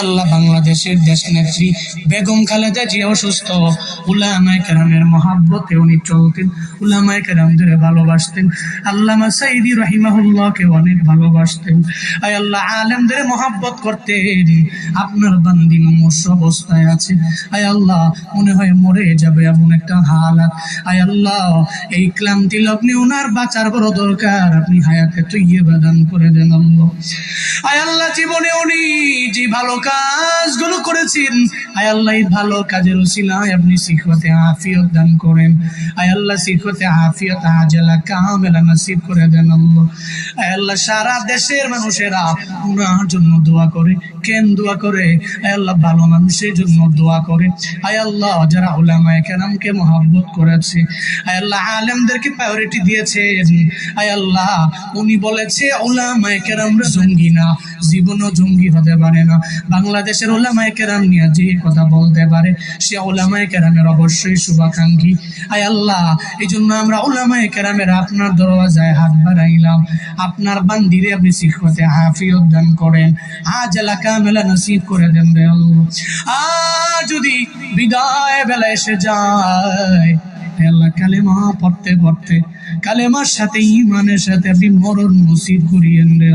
আল্লাহ বাংলাদেশের দেশ নেত্রী বেগম খালেদা জিয়া অসুস্থ। উলামায়ে কেরামের মহাব্বতে উনি চলতেন। উলামায়ে কেরামদের ভালোবাসতেন। আল্লামা সাইদি রহিমাহুল্লাহকে অনেক ভালোবাসতেন। আয় আল্লাহ, আলেমদের মহাব্বত করতেন। আপনার বান্দি মুমূর্ষ অবস্থায় আছে। আয় আল্লাহ, মনে হয় মরে যাবে এমন একটা হালাত। আয় আল্লাহ, এই ক্লান্তি লগ্নে ওনার বাঁচার বড় দরকার। আপনি হায়াতে তুইয়ে বাদান করে দেন আল্লাহ। আয় আল্লাহ জীবনে উনি যে ভালো কাজগুলো করেছেন আয় আল্লাহ ভালো কাজের উসিলায় আপনি শিখতে আফিয়ত দান করেন। আয় আল্লাহ, শিখতে আফিয়ত আজলা কামেলা নসিব করে দেন আল্লাহ। আয় আল্লাহ, সারা দেশের মানুষেরা উনার জন্য দোয়া করে। কেন দোয়া করে? আয় আল্লাহ, ভালো মানুষের জন্য দোয়া করে। আয় আল্লাহ, যারা ওলামায়ে কেরামকে মহাব্বত করেছে। আয় আল্লাহ, আলেমদেরকে প্রায়োরিটি দিয়েছে আয় আল্লাহ, উনি বলেছে ওলামায়ে কেরামরা জঙ্গি না, জীবনও জঙ্গি হতে পারে না। বাংলাদেশের ওলামায়ে কেরাম নিয়ে যে কথা বলতে পারে। সে ওলামায়ে কেরামের অবশ্যই শুভাকাঙ্ক্ষী। আয় আল্লাহ এই জন্য আমরা ওলামায়ে কেরামের আপনার দরওয়াজায় হাত বাড়াইলাম। আপনার বান্দিরে আপনি দান করেন। আজ এলাকা মেলা নসিব করে দেন আর যদি বিদায় বেলা এসে যায় কালেমা পড়তে পড়তে, কালেমার সাথে, ইমানের সাথে আপনি মরণ নসিব করিয়েন রে